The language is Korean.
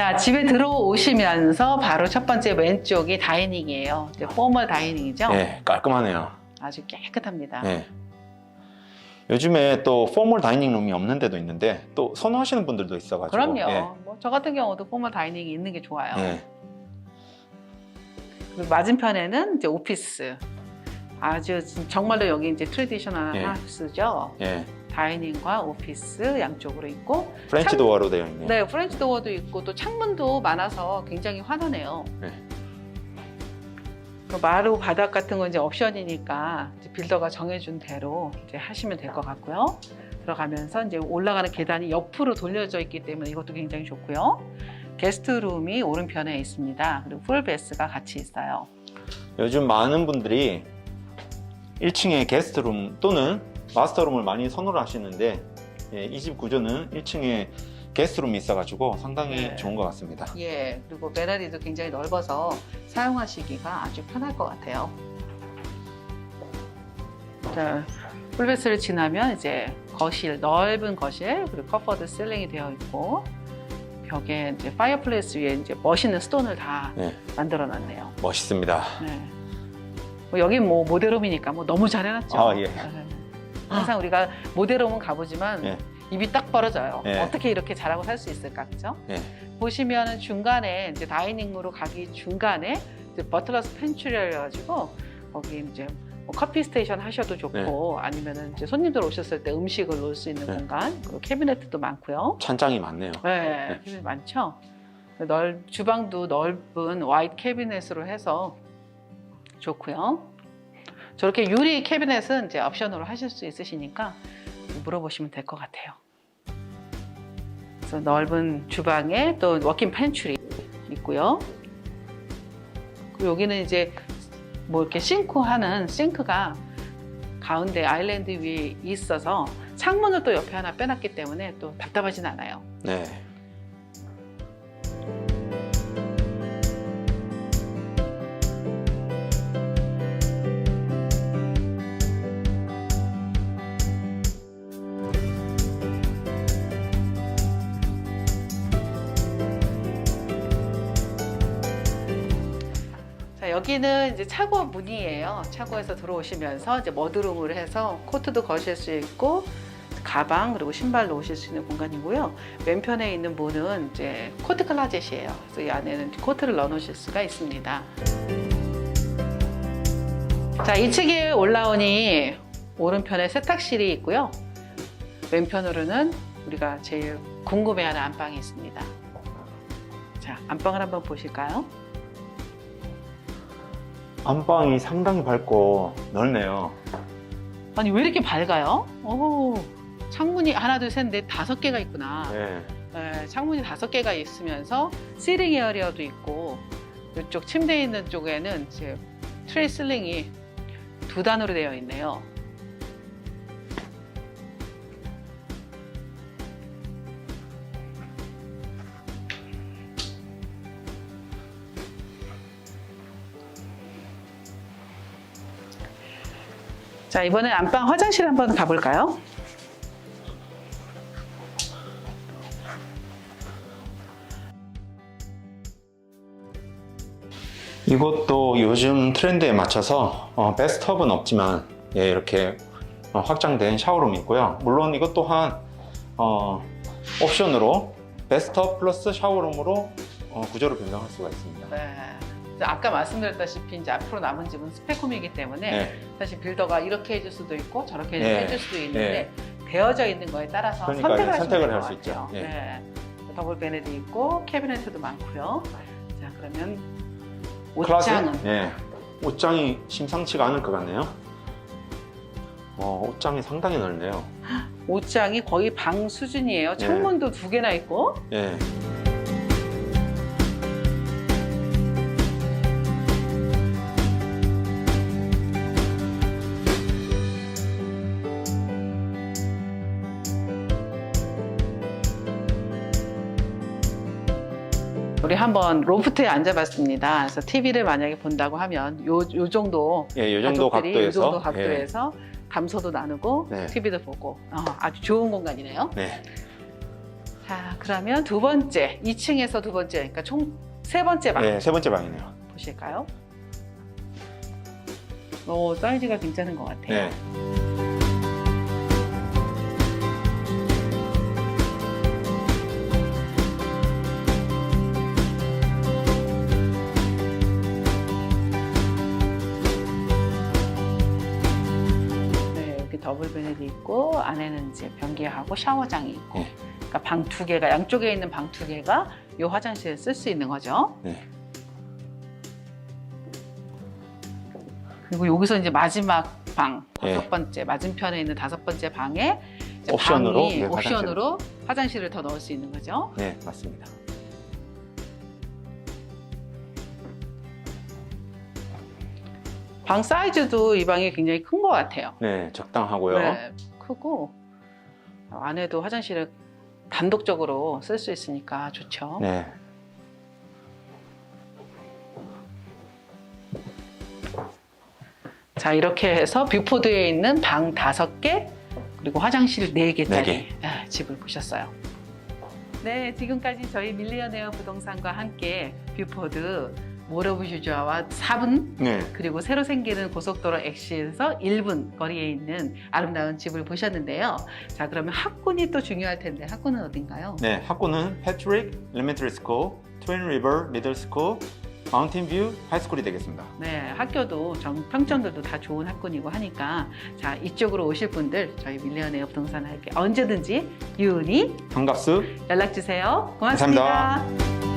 자, 집에 들어오시면서 바로 첫 번째 왼쪽이 다이닝이에요. 이제 포멀 다이닝이죠. 예, 깔끔하네요. 아주 깨끗합니다. 예. 요즘에 또 포멀 다이닝 룸이 없는 데도 있는데 또 선호하시는 분들도 있어가지고. 그럼요. 예. 뭐 저 같은 경우도 포멀 다이닝이 있는 게 좋아요. 예. 그리고 맞은편에는 이제 오피스. 아주 진- 정말로 여기 이제 트레디셔널 예. 하우스죠. 예. 다이닝과 오피스 양쪽으로 있고 프렌치 창- 도어로 되어 있네요. 네, 프렌치 도어도 있고 또 창문도 많아서 굉장히 환하네요. 네. 그 마루 바닥 같은 건 이제 옵션이니까 이제 빌더가 정해준 대로 이제 하시면 될 것 같고요. 들어가면서 이제 올라가는 계단이 옆으로 돌려져 있기 때문에 이것도 굉장히 좋고요. 게스트룸이 오른편에 있습니다. 그리고 풀베스가 같이 있어요. 요즘 많은 분들이 1층에 게스트룸 또는 마스터룸을 많이 선호를 하시는데 예, 이 집 구조는 1층에 게스트룸이 있어가지고 상당히 네. 좋은 것 같습니다. 예, 그리고 배너리도 굉장히 넓어서 사용하시기가 아주 편할 것 같아요. 자, 풀베스를 지나면 이제 거실, 넓은 거실, 그리고 커퍼드 실링이 되어 있고, 벽에 이제 파이어플레이스 위에 이제 멋있는 스톤을 다 네. 만들어 놨네요. 멋있습니다. 네. 뭐 여긴 뭐 모델홈이니까 뭐 너무 잘 해놨죠. 아, 예. 네. 항상 우리가 모델홈은 가보지만 예. 입이 딱 벌어져요. 예. 어떻게 이렇게 잘하고 살 수 있을까, 그죠? 예. 보시면은 중간에 이제 다이닝으로 가기 중간에 이제 버틀러스 펜츄리를 해가지고 거기 이제 뭐 커피 스테이션 하셔도 좋고 아니면은 이제 손님들 오셨을 때 음식을 놓을 수 있는 네. 공간 그리고 캐비넷도 많고요. 찬장이 많네요. 네, 캐비넷 많죠. 넓 주방도 넓은 와이트 캐비넷으로 해서 좋고요. 저렇게 유리 캐비넷은 이제 옵션으로 하실 수 있으시니까 물어보시면 될 것 같아요. 그래서 넓은 주방에 또 워킹 팬츄리 있고요. 여기는 이제 뭐 이렇게 싱크 하는 싱크가 가운데 아일랜드 위에 있어서 창문을 또 옆에 하나 빼놨기 때문에 또 답답하진 않아요. 네. 자, 여기는 이제 차고 문이에요. 차고에서 들어오시면서 이제 머드룸을 해서 코트도 거실 수 있고 가방 그리고 신발 놓으실 수 있는 공간이고요. 왼편에 있는 문은 이제 코트 클라젯이에요. 그래서 이 안에는 코트를 넣어놓으실 수가 있습니다. 자, 2층에 올라오니 오른편에 세탁실이 있고요. 왼편으로는 우리가 제일 궁금해하는 안방이 있습니다. 자, 안방을 한번 보실까요? 안방이 상당히 밝고 넓네요. 아니 왜 이렇게 밝아요? 오, 창문이 하나, 둘, 셋, 넷, 다섯 개가 있구나. 네. 네, 창문이 다섯 개가 있으면서 시링 에어리어도 있고 이쪽 침대 있는 쪽에는 이제 트레이 슬링이 두 단으로 되어 있네요. 자, 이번엔 안방 화장실 한번 가볼까요? 이것도 요즘 트렌드에 맞춰서 어, 베스트업은 없지만 예, 이렇게 어, 확장된 샤워룸이 있고요. 물론 이것 또한 어, 옵션으로 베스트업 플러스 샤워룸으로 어, 구조를 변경할 수가 있습니다. 네. 아까 말씀드렸다시피 이제 앞으로 남은 집은 스펙홈이기 때문에 네. 사실 빌더가 이렇게 해줄 수도 있고 저렇게 네. 해줄 수도 있는데 되어져 있는 거에 따라서 그러니까 선택을, 선택을 할수 될것 있죠. 예. 네. 더블 베네도 있고 캐비넷도 많고요. 자 그러면 옷장은? 예. 옷장이 심상치가 않을 것 같네요. 어, 옷장이 상당히 넓네요. 옷장이 거의 방 수준이에요. 네. 창문도 두 개나 있고 예. 우리 한번 로프트에 앉아봤습니다. 그래서 TV를 만약에 본다고 하면 요, 요 정도 예, 이 정도 가족들이 각도에서. 이 정도 예. 각도에서 감소도 나누고 네. TV도 보고 어, 아주 좋은 공간이네요. 네. 자, 그러면 두 번째, 2층에서 두 번째, 그러니까 총 세 번째 방 네, 세 번째 방이네요. 보실까요? 오, 사이즈가 괜찮은 것 같아요. 네. 더블 베넷이 있고 안에는 이제 변기하고 샤워장이 있고 네. 그러니까 방 두 개가 양쪽에 있는 방 두 개가 이 화장실에 쓸 수 있는 거죠. 네. 그리고 여기서 이제 마지막 방 네. 다섯 번째 맞은편에 있는 다섯 번째 방에 이제 옵션으로, 방이 네, 옵션으로 화장실을 더 넣을 수 있는 거죠. 네, 맞습니다. 방 사이즈도 이 방이 굉장히 큰 것 같아요. 네, 적당하고요. 네, 크고 안에도 화장실을 단독적으로 쓸 수 있으니까 좋죠. 네. 자 이렇게 해서 뷰포드에 있는 방 다섯 개 그리고 화장실 네 개짜리 아, 집을 보셨어요. 네, 지금까지 저희 밀리언웨어 부동산과 함께 뷰포드 모러브주저와 4분 네. 그리고 새로 생기는 고속도로 엑시에서 1분 거리에 있는 아름다운 집을 보셨는데요. 자, 그러면 학군이 또 중요할 텐데 학군은 어딘가요? 네, 학교는 패트릭 엘리멘터리 스쿨, 트윈 리버 미들 스쿨, 마운틴 뷰 하이스쿨이 되겠습니다. 네, 학교도 정, 평점들도 다 좋은 학군이고 하니까 자 이쪽으로 오실 분들 저희 밀리언웨어 부동산 할게 언제든지 유은히 반갑수 연락 주세요. 고맙습니다. 감사합니다.